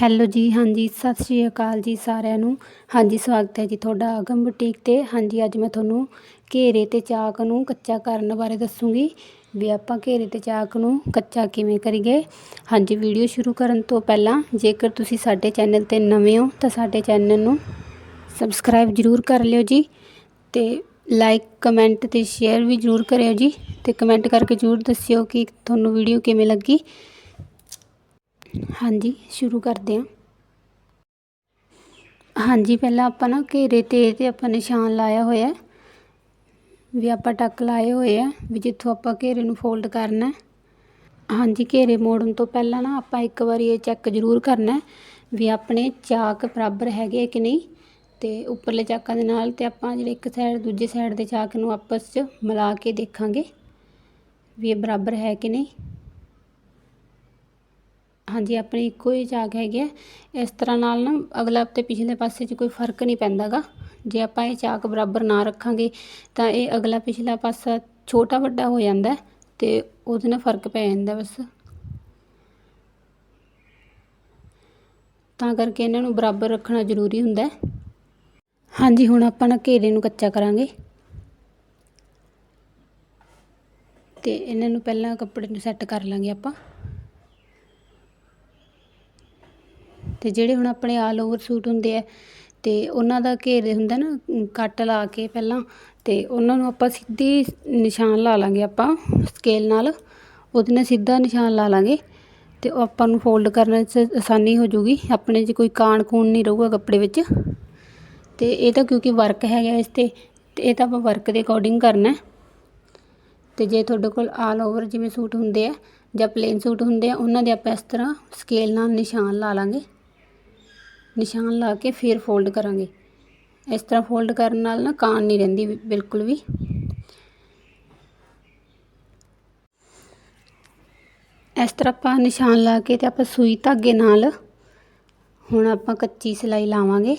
Hello ਜੀ, ਹਾਂਜੀ, ਸਤਿ ਸ਼੍ਰੀ ਅਕਾਲ ਜੀ ਸਾਰਿਆਂ ਨੂੰ। ਹਾਂਜੀ, ਸਵਾਗਤ ਹੈ ਜੀ ਤੁਹਾਡਾ ਆਗਮ ਬੁਟੀਕ 'ਤੇ। ਹਾਂਜੀ, ਅੱਜ ਮੈਂ ਤੁਹਾਨੂੰ ਘੇਰੇ ਤੇ ਚਾਕ ਨੂੰ ਕੱਚਾ ਕਰਨ ਬਾਰੇ ਦੱਸੂਗੀ ਵੀ ਆਪਾਂ ਘੇਰੇ ਤੇ ਚਾਕ ਨੂੰ ਕੱਚਾ ਕਿਵੇਂ ਕਰੀਏ। ਹਾਂਜੀ, ਵੀਡੀਓ ਸ਼ੁਰੂ ਕਰਨ ਤੋਂ ਪਹਿਲਾਂ ਜੇਕਰ ਤੁਸੀਂ ਸਾਡੇ ਚੈਨਲ ਤੇ ਨਵੇਂ ਹੋ ਤਾਂ ਸਾਡੇ ਚੈਨਲ ਨੂੰ ਸਬਸਕ੍ਰਾਈਬ ਜ਼ਰੂਰ ਕਰ ਲਿਓ ਜੀ ਤੇ ਲਾਈਕ, ਕਮੈਂਟ ਤੇ ਸ਼ੇਅਰ ਵੀ ਜ਼ਰੂਰ ਕਰਿਓ ਜੀ ਤੇ ਕਮੈਂਟ ਕਰਕੇ ਜ਼ਰੂਰ ਦੱਸਿਓ ਕਿ ਤੁਹਾਨੂੰ ਵੀਡੀਓ ਕਿਵੇਂ ਲੱਗੀ। ਹਾਂਜੀ, ਸ਼ੁਰੂ ਕਰਦੇ ਹਾਂ। ਹਾਂਜੀ, ਪਹਿਲਾਂ ਆਪਾਂ ਨਾ ਘੇਰੇ ਤੇ ਤੇ ਆਪਾਂ ਨਿਸ਼ਾਨ ਲਾਇਆ ਹੋਇਆ ਵੀ ਆਪਾਂ ਟੱਕ ਲਾਏ ਹੋਏ ਆ ਵੀ ਜਿੱਥੋਂ ਆਪਾਂ ਘੇਰੇ ਨੂੰ ਫੋਲਡ ਕਰਨਾ ਹੈ। ਹਾਂਜੀ, ਘੇਰੇ ਮੋੜਨ ਤੋਂ ਪਹਿਲਾਂ ਨਾ ਆਪਾਂ ਇੱਕ ਵਾਰੀ ਇਹ ਚੈੱਕ ਜ਼ਰੂਰ ਕਰਨਾ ਹੈ ਵੀ ਆਪਣੇ ਚਾਕ ਬਰਾਬਰ ਹੈਗੇ ਕਿ ਨਹੀਂ। ਤੇ ਉੱਪਰਲੇ ਚਾਕਾਂ ਦੇ ਨਾਲ ਤੇ ਆਪਾਂ ਜਿਹੜੇ ਇੱਕ ਸਾਈਡ ਦੂਜੇ ਸਾਈਡ ਦੇ ਚਾਕ ਨੂੰ ਆਪਸ 'ਚ ਮਿਲਾ ਕੇ ਦੇਖਾਂਗੇ ਵੀ ਇਹ ਬਰਾਬਰ ਹੈ ਕਿ ਨਹੀਂ। ਹਾਂਜੀ, ਆਪਣੀ ਇੱਕੋ ਹੀ ਚਾਕ ਹੈਗੀ ਹੈ। ਇਸ ਤਰ੍ਹਾਂ ਨਾਲ ਨਾ ਅਗਲਾ ਤੇ ਪਿਛਲੇ ਪਾਸੇ 'ਚ ਕੋਈ ਫ਼ਰਕ ਨਹੀਂ ਪੈਂਦਾਗਾ। ਜੇ ਆਪਾਂ ਇਹ ਚਾਕ ਬਰਾਬਰ ਨਾ ਰੱਖਾਂਗੇ, ਤਾਂ ਇਹ ਅਗਲਾ ਪਿਛਲਾ ਪਾਸਾ ਛੋਟਾ ਵੱਡਾ ਹੋ ਜਾਂਦਾ ਤੇ ਉਹਦੇ ਨਾਲ ਫ਼ਰਕ ਪੈ ਜਾਂਦਾ ਬਸ। ਤਾਂ ਕਰਕੇ ਇਹਨਾਂ ਨੂੰ ਬਰਾਬਰ ਰੱਖਣਾ ਜ਼ਰੂਰੀ ਹੁੰਦਾ ਹਾਂਜੀ, ਹੁਣ ਆਪਾਂ ਨਾ ਘੇਰੇ ਨੂੰ ਕੱਚਾ ਕਰਾਂਗੇ। ਤੇ ਇਹਨਾਂ ਨੂੰ ਪਹਿਲਾਂ ਕੱਪੜੇ ਨੂੰ ਸੈੱਟ ਕਰ ਲਾਂਗੇ ਆਪਾਂ। ਤੇ ਜਿਹੜੇ ਹੁਣ ਆਪਣੇ ਆਲ ਓਵਰ ਸੂਟ ਹੁੰਦੇ ਆ, ਤੇ ਉਹਨਾਂ ਦਾ ਘੇਰੇ ਹੁੰਦਾ ਨਾ ਕੱਟ ਲਾ ਕੇ ਪਹਿਲਾਂ, ਤੇ ਉਹਨਾਂ ਨੂੰ ਆਪਾਂ ਸਿੱਧੀ ਨਿਸ਼ਾਨ ਲਾ ਲਾਂਗੇ ਆਪਾਂ ਸਕੇਲ ਨਾਲ, ਉਹਦੇ ਨਾਲ ਸਿੱਧਾ ਨਿਸ਼ਾਨ ਲਾ ਲਾਂਗੇ, ਤੇ ਉਹ ਆਪਾਂ ਨੂੰ ਫੋਲਡ ਕਰਨ 'ਚ ਆਸਾਨੀ ਹੋ ਜੂਗੀ ਆਪਣੇ 'ਚ ਕੋਈ ਕਾਣ ਕੂਣ ਨਹੀਂ ਰਹੂਗਾ ਕੱਪੜੇ ਵਿੱਚ, ਤੇ ਇਹ ਤਾਂ ਕਿਉਂਕਿ ਵਰਕ ਹੈਗਾ ਇਸ ਤੇ ਤੇ ਇਹ ਤਾਂ ਆਪਾਂ ਵਰਕ ਦੇ ਅਕੋਰਡਿੰਗ ਕਰਨਾ, ਤੇ ਜੇ ਤੁਹਾਡੇ ਕੋਲ ਆਲ ਓਵਰ ਜਿਵੇਂ ਸੂਟ ਹੁੰਦੇ ਆ, ਜਾਂ ਪਲੇਨ ਸੂਟ ਹੁੰਦੇ ਆ, ਉਹਨਾਂ ਦੇ ਆਪਾਂ ਇਸ ਤਰ੍ਹਾਂ ਸਕੇਲ ਨਾਲ ਨਿਸ਼ਾਨ ਲਾ ਲਾਂਗੇ ਨਿਸ਼ਾਨ ਲਾ ਕੇ ਫਿਰ ਫੋਲਡ ਕਰਾਂਗੇ। ਇਸ ਤਰ੍ਹਾਂ ਫੋਲਡ ਕਰਨ ਨਾਲ ਨਾ ਕਾਣ ਨਹੀਂ ਰਹਿੰਦੀ ਬਿਲਕੁਲ ਵੀ। ਇਸ ਤਰ੍ਹਾਂ ਆਪਾਂ ਨਿਸ਼ਾਨ ਲਾ ਕੇ ਤੇ ਆਪਾਂ ਸੂਈ ਧਾਗੇ ਨਾਲ ਹੁਣ ਆਪਾਂ ਕੱਚੀ ਸਿਲਾਈ ਲਾਵਾਂਗੇ।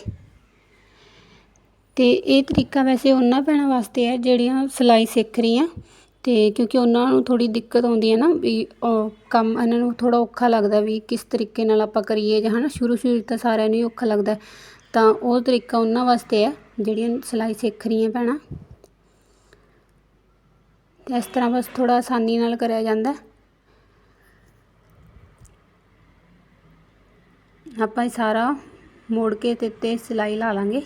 ਤੇ ਇਹ ਤਰੀਕਾ ਵੈਸੇ ਉਹਨਾਂ ਭੈਣਾਂ ਵਾਸਤੇ ਹੈ ਜਿਹੜੀਆਂ ਸਿਲਾਈ ਸਿੱਖ ਰਹੀਆਂ। ਅਤੇ ਕਿਉਂਕਿ ਉਹਨਾਂ ਨੂੰ ਥੋੜ੍ਹੀ ਦਿੱਕਤ ਆਉਂਦੀ ਹੈ ਨਾ ਵੀ ਕੰਮ ਇਹਨਾਂ ਨੂੰ ਥੋੜ੍ਹਾ ਔਖਾ ਲੱਗਦਾ ਵੀ ਕਿਸ ਤਰੀਕੇ ਨਾਲ ਆਪਾਂ ਕਰੀਏ ਜਾਂ ਹੈ ਨਾ ਸ਼ੁਰੂ ਸ਼ੁਰੂ ਤਾਂ ਸਾਰਿਆਂ ਨੂੰ ਹੀ ਔਖਾ ਲੱਗਦਾ। ਤਾਂ ਉਹ ਤਰੀਕਾ ਉਹਨਾਂ ਵਾਸਤੇ ਹੈ ਜਿਹੜੀਆਂ ਸਿਲਾਈ ਸਿੱਖ ਰਹੀਆਂ ਭੈਣਾਂ। ਅਤੇ ਇਸ ਤਰ੍ਹਾਂ ਬਸ ਥੋੜ੍ਹਾ ਆਸਾਨੀ ਨਾਲ ਕਰਿਆ ਜਾਂਦਾ। ਆਪਾਂ ਇਹ ਸਾਰਾ ਮੋੜ ਕੇ ਤੇ ਉੱਤੇ ਸਿਲਾਈ ਲਾ ਲਾਂਗੇ।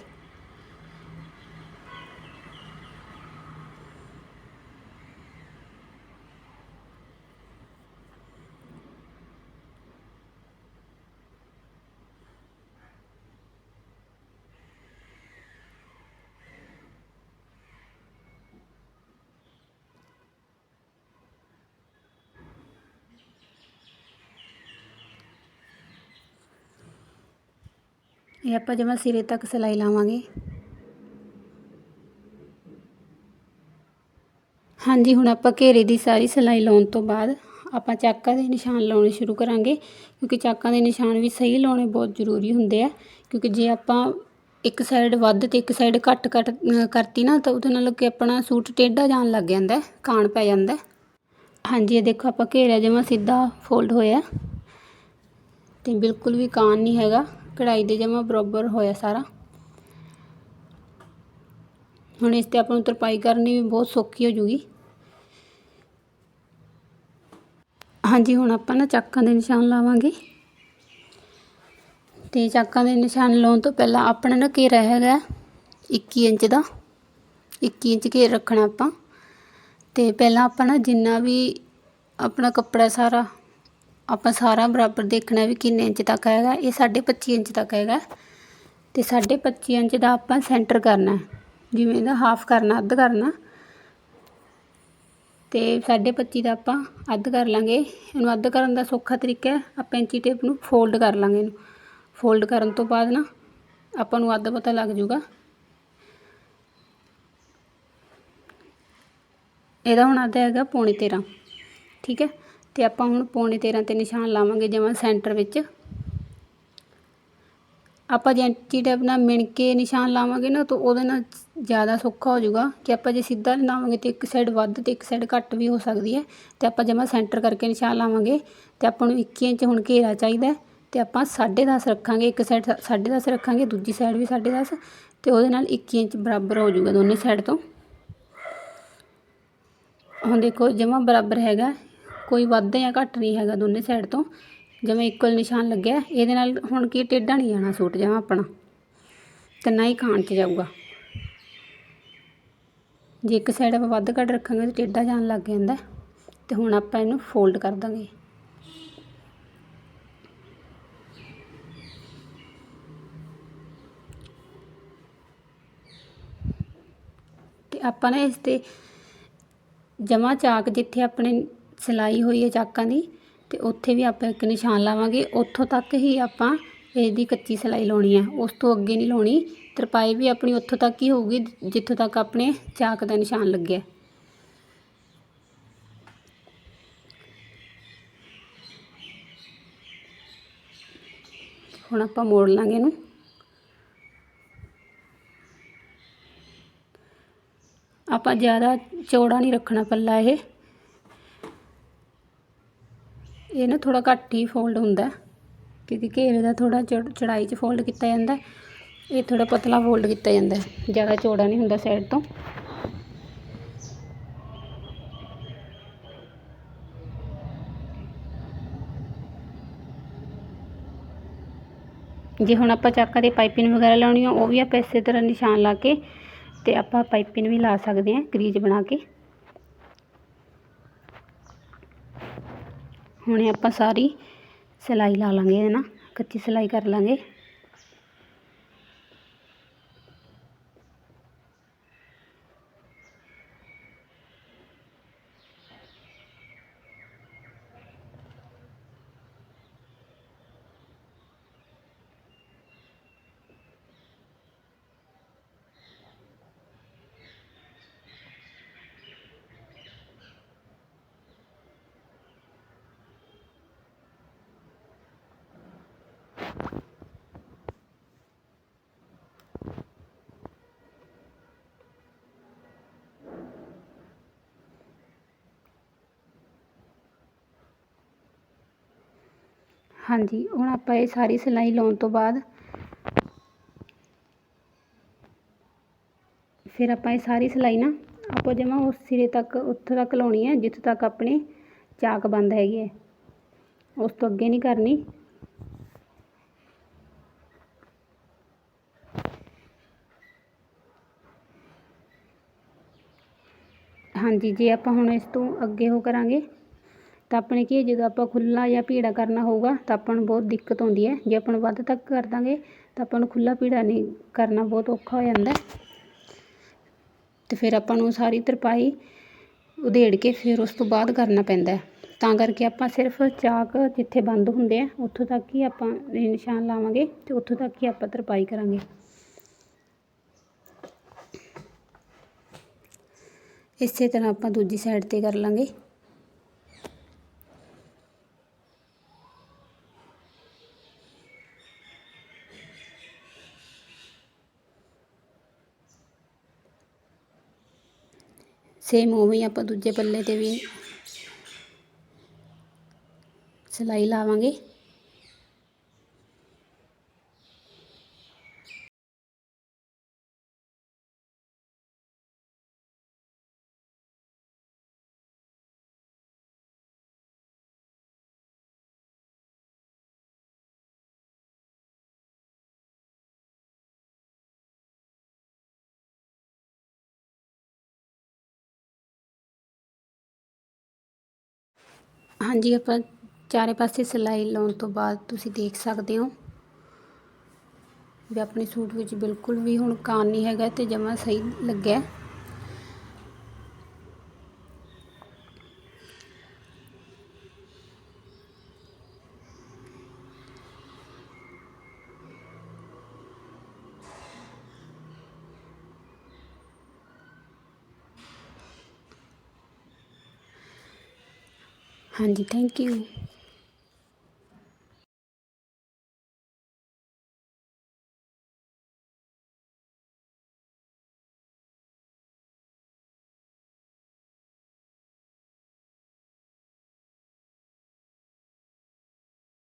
ਇਹ ਆਪਾਂ ਜਮਾ ਸਿਰੇ ਤੱਕ ਸਿਲਾਈ ਲਾਵਾਂਗੇ। ਹਾਂਜੀ, ਹੁਣ ਆਪਾਂ ਘੇਰੇ ਦੀ ਸਾਰੀ ਸਿਲਾਈ ਲਾਉਣ ਤੋਂ ਬਾਅਦ ਆਪਾਂ ਚਾਕਾਂ ਦੇ ਨਿਸ਼ਾਨ ਲਾਉਣੇ ਸ਼ੁਰੂ ਕਰਾਂਗੇ, ਕਿਉਂਕਿ ਚਾਕਾਂ ਦੇ ਨਿਸ਼ਾਨ ਵੀ ਸਹੀ ਲਾਉਣੇ ਬਹੁਤ ਜ਼ਰੂਰੀ ਹੁੰਦੇ ਆ, ਕਿਉਂਕਿ ਜੇ ਆਪਾਂ ਇੱਕ ਸਾਈਡ ਵੱਧ ਤੇ ਇੱਕ ਸਾਈਡ ਘੱਟ ਘੱਟ ਕਰਤੀ ਨਾ, ਤਾਂ ਉਹਦੇ ਨਾਲ ਕਿ ਆਪਣਾ ਸੂਟ ਟੇਢਾ ਜਾਣ ਲੱਗ ਜਾਂਦਾ, ਕਾਣ ਪੈ ਜਾਂਦਾ। ਹਾਂਜੀ, ਇਹ ਦੇਖੋ ਆਪਾਂ ਘੇਰਾ ਜਮਾ ਸਿੱਧਾ ਫੋਲਡ ਹੋਇਆ, ਤੇ ਬਿਲਕੁਲ ਵੀ ਕਾਣ ਨਹੀਂ ਹੈਗਾ। ਕਢਾਈ ਦੇ ਜਮਾ ਬਰਾਬਰ ਹੋਇਆ ਸਾਰਾ। ਹੁਣ ਇਸ ਤੇ ਆਪਾਂ ਨੂੰ ਤਰਪਾਈ ਕਰਨੀ ਵੀ ਬਹੁਤ ਸੌਖੀ ਹੋ ਜੂਗੀ। ਹਾਂਜੀ, ਹੁਣ ਆਪਾਂ ਨਾ ਚਾਕਾਂ ਦੇ ਨਿਸ਼ਾਨ ਲਾਵਾਂਗੇ। ਤੇ ਚਾਕਾਂ ਦੇ ਨਿਸ਼ਾਨ ਲਾਉਣ ਤੋਂ ਪਹਿਲਾਂ ਆਪਣਾ ਨਾ ਘੇਰਾ ਹੈਗਾ 21 ਇੰਚ ਦਾ। 21 ਇੰਚ ਘੇਰ ਰੱਖਣਾ ਆਪਾਂ। ਤੇ ਪਹਿਲਾਂ ਆਪਾਂ ਨਾ ਜਿੰਨਾ ਵੀ ਆਪਣਾ ਕੱਪੜਾ ਸਾਰਾ ਆਪਾਂ ਸਾਰਾ ਬਰਾਬਰ ਦੇਖਣਾ ਵੀ ਕਿੰਨੇ ਇੰਚ ਤੱਕ ਹੈਗਾ, ਇਹ 25 ਇੰਚ ਤੱਕ ਹੈਗਾ। ਤੇ 25 ਇੰਚ ਦਾ ਆਪਾਂ ਸੈਂਟਰ ਕਰਨਾ ਜਿਵੇਂ ਇਹਦਾ ਹਾਫ ਕਰਨਾ, ਅੱਧ ਕਰਨਾ। ਤੇ 25 ਦਾ ਆਪਾਂ ਅੱਧ ਕਰ ਲਾਂਗੇ। ਇਹਨੂੰ ਅੱਧ ਕਰਨ ਦਾ ਸੌਖਾ ਤਰੀਕਾ ਹੈ, ਆਪਾਂ ਇੰਚੀ ਟੇਪ ਨੂੰ ਫੋਲਡ ਕਰ ਲਾਂਗੇ ਇਹਨੂੰ। ਫੋਲਡ ਕਰਨ ਤੋਂ ਬਾਅਦ ਨਾ ਆਪਾਂ ਨੂੰ ਅੱਧ ਪਤਾ ਲੱਗ ਜਾਊਗਾ ਇਹਦਾ ਹੁਣ ਅੱਧ ਹੈਗਾ ਪੌਣੇ 13 ਠੀਕ ਹੈ? ਤੇ ਆਪਾਂ ਹੁਣ ਪੌਣੇ 13 ਤੇ ਨਿਸ਼ਾਨ ਲਾਵਾਂਗੇ ਜਿਵੇਂ ਸੈਂਟਰ ਵਿੱਚ। ਆਪਾਂ ਜੈਂਚੀ ਟੇਪ ਨਾਲ ਮਿਣ ਕੇ ਨਿਸ਼ਾਨ ਲਾਵਾਂਗੇ ਨਾ, ਤਾਂ ਉਹਦੇ ਨਾਲ ਜ਼ਿਆਦਾ ਸੌਖਾ ਹੋ ਜਾਊਗਾ ਕਿ ਆਪਾਂ ਜੇ ਸਿੱਧਾ ਲਾਵਾਂਗੇ ਤੇ ਇੱਕ ਸਾਈਡ ਵੱਧ ਤੇ ਇੱਕ ਸਾਈਡ ਘੱਟ ਵੀ ਹੋ ਸਕਦੀ ਹੈ। ਤੇ ਆਪਾਂ ਜਮਾ ਸੈਂਟਰ ਕਰਕੇ ਨਿਸ਼ਾਨ ਲਾਵਾਂਗੇ। ਤੇ ਆਪਾਂ ਨੂੰ 21 ਇੰਚ ਹੁਣ ਘੇਰਾ ਚਾਹੀਦਾ ਤੇ ਆਪਾਂ 10.5 ਰੱਖਾਂਗੇ, ਇੱਕ ਸਾਈਡ 10.5 ਰੱਖਾਂਗੇ, ਦੂਜੀ ਸਾਈਡ ਵੀ 10.5 ਤੇ ਉਹਦੇ ਨਾਲ 21 ਇੰਚ ਬਰਾਬਰ ਹੋ ਜਾਊਗਾ ਦੋਨੇ ਸਾਈਡ ਤੋਂ। ਹੁਣ ਦੇਖੋ ਜਮਾ ਬਰਾਬਰ ਹੈਗਾ। ਕੋਈ ਵੱਧ ਜਾਂ ਘੱਟ ਨਹੀਂ ਹੈਗਾ ਦੋਨੇ ਸਾਈਡ ਤੋਂ, ਜਿਵੇਂ ਇਕੁਅਲ ਨਿਸ਼ਾਨ ਲੱਗਿਆ, ਇਹਦੇ ਨਾਲ ਹੁਣ ਕੀ ਟੇਢਾ ਨਹੀਂ ਜਾਣਾ ਸੂਟ ਜਮਾ ਆਪਣਾ, ਤੇ ਨਾ ਹੀ ਖਾਣ 'ਚ ਜਾਊਗਾ। ਜੇ ਇੱਕ ਸਾਈਡ ਆਪਾਂ ਵੱਧ ਘੱਟ ਰੱਖਾਂਗੇ ਤਾਂ ਟੇਢਾ ਜਾਣ ਲੱਗ ਜਾਂਦਾ, ਤੇ ਹੁਣ ਆਪਾਂ ਇਹਨੂੰ ਫੋਲਡ ਕਰ ਦਾਂਗੇ। ਤੇ ਆਪਾਂ ਨੇ ਇਸ ਤੇ ਜਮਾ ਚਾਕ ਜਿੱਥੇ ਆਪਣੇ ਸਿਲਾਈ ਹੋਈ ਹੈ ਚਾਕਾਂ ਦੀ, ਤੇ ਉੱਥੇ ਵੀ ਆਪਾਂ ਇੱਕ ਨਿਸ਼ਾਨ ਲਾਵਾਂਗੇ। ਉੱਥੋਂ ਤੱਕ ਹੀ ਆਪਾਂ ਇਹਦੀ ਕੱਚੀ ਸਿਲਾਈ ਲਾਉਣੀ ਹੈ ਉਸ ਤੋਂ ਅੱਗੇ ਨਹੀਂ ਲਾਉਣੀ। ਤਰਪਾਈ ਵੀ ਆਪਣੀ ਉੱਥੋਂ ਤੱਕ ਹੀ ਹੋਊਗੀ, ਜਿੱਥੋਂ ਤੱਕ ਆਪਣੇ ਚਾਕ ਦਾ ਨਿਸ਼ਾਨ ਲੱਗਿਆ। ਹੁਣ ਆਪਾਂ ਮੋੜ ਲਾਂਗੇ ਇਹਨੂੰ। ਆਪਾਂ ਜ਼ਿਆਦਾ ਚੌੜਾ ਨਹੀਂ ਰੱਖਣਾ ਪੱਲਾ ਇਹ। ਇਹ ਨਾ ਥੋੜਾ ਘੱਟ ਹੀ ਫੋਲਡ ਹੁੰਦਾ ਕਿਉਂਕਿ ਘੇਰੇ ਦਾ ਥੋੜਾ ਚੜਾਈ 'ਚ ਫੋਲਡ ਕੀਤਾ ਜਾਂਦਾ ਇਹ ਥੋੜਾ ਪਤਲਾ ਫੋਲਡ ਕੀਤਾ ਜਾਂਦਾ ਜ਼ਿਆਦਾ ਚੌੜਾ ਨਹੀਂ ਹੁੰਦਾ ਸਾਈਡ ਤੋਂ। ਜੇ ਹੁਣ ਆਪਾਂ ਚਾਕਾਂ ਦੀ ਪਾਈਪਿੰਗ ਵਗੈਰਾ ਲਾਉਣੀ ਆ, ਉਹ ਵੀ ਆਪਾਂ ਇਸੇ ਤਰ੍ਹਾਂ ਨਿਸ਼ਾਨ ਲਾ ਕੇ ਤੇ ਆਪਾਂ ਪਾਈਪਿੰਗ ਵੀ ਲਾ ਸਕਦੇ ਹਾਂ ਕਰੀਜ ਬਣਾ ਕੇ। ਹੁਣੇ ਆਪਾਂ ਸਾਰੀ ਸਿਲਾਈ ਲਾ ਲਾਂਗੇ ਹੈ ਨਾ ਕੱਚੀ ਸਿਲਾਈ ਕਰ ਲਾਂਗੇ। ਹਾਂਜੀ, ਹੁਣ ਆਪਾਂ ਇਹ ਸਾਰੀ ਸਿਲਾਈ ਲਾਉਣ ਤੋਂ ਬਾਅਦ ਫਿਰ ਆਪਾਂ ਇਹ ਸਾਰੀ ਸਿਲਾਈ ਨਾ ਆਪਾਂ ਜਮਾ ਉਸ ਸਿਰੇ ਤੱਕ, ਉੱਥੇ ਤੱਕ ਲਾਉਣੀ ਹੈ, ਜਿੱਥੇ ਤੱਕ ਆਪਣੇ ਚਾਕ ਬੰਦ ਹੈਗੇ ਹੈ। ਉਸ ਤੋਂ ਅੱਗੇ ਨਹੀਂ ਕਰਨੀ। ਹਾਂਜੀ, ਜੇ ਆਪਾਂ ਹੁਣ ਇਸ ਤੋਂ ਅੱਗੇ ਉਹ ਕਰਾਂਗੇ। ਤਾਂ ਆਪਣੇ ਕੀ ਜਦੋਂ ਆਪਾਂ ਖੁੱਲਾ ਜਾਂ ਭੀੜਾ ਕਰਨਾ ਹੋਊਗਾ, ਤਾਂ ਆਪਾਂ ਨੂੰ ਬਹੁਤ ਦਿੱਕਤ ਆਉਂਦੀ ਹੈ। ਜੇ ਆਪਾਂ ਨੂੰ ਵੱਧ ਤੱਕ ਕਰ ਦਾਂਗੇ, ਤਾਂ ਆਪਾਂ ਨੂੰ ਖੁੱਲਾ ਭੀੜਾ ਨਹੀਂ ਕਰਨਾ ਬਹੁਤ ਔਖਾ ਹੋ ਜਾਂਦਾ ਤੇ ਫਿਰ ਆਪਾਂ ਨੂੰ ਸਾਰੀ ਤਰਪਾਈ ਉਧੇੜ ਕੇ ਫਿਰ ਉਸ ਤੋਂ ਬਾਅਦ ਕਰਨਾ ਪੈਂਦਾ ਤਾਂ ਕਰਕੇ ਆਪਾਂ ਸਿਰਫ ਚਾਕ ਜਿੱਥੇ ਬੰਦ ਹੁੰਦੇ ਆ, ਉੱਥੋਂ ਤੱਕ ਹੀ ਆਪਾਂ ਨਿਸ਼ਾਨ ਲਾਵਾਂਗੇ ਤੇ ਉੱਥੋਂ ਤੱਕ ਹੀ ਆਪਾਂ ਤਰਪਾਈ ਕਰਾਂਗੇ। ਇਸੇ ਤਰ੍ਹਾਂ ਆਪਾਂ ਦੂਜੀ ਸਾਈਡ ਤੇ ਕਰ ਲਾਂਗੇ। ਸੇਮ ਉਵੇਂ ਹੀ ਆਪਾਂ ਦੂਜੇ ਪੱਲੇ ਤੇ ਵੀ ਸਿਲਾਈ ਲਾਵਾਂਗੇ। ਹਾਂਜੀ, ਆਪਾਂ ਚਾਰੇ ਪਾਸੇ ਸਿਲਾਈ ਲਾਉਣ ਤੋਂ ਬਾਅਦ ਤੁਸੀਂ ਦੇਖ ਸਕਦੇ ਹੋ ਵੀ ਆਪਣੇ ਸੂਟ ਵਿੱਚ ਬਿਲਕੁਲ ਵੀ ਹੁਣ ਕਾਨ ਨਹੀਂ ਹੈਗਾ ਤੇ ਜਮਾ ਸਹੀ ਲੱਗਿਆ। ਹਾਂਜੀ ਥੈਂਕ ਯੂ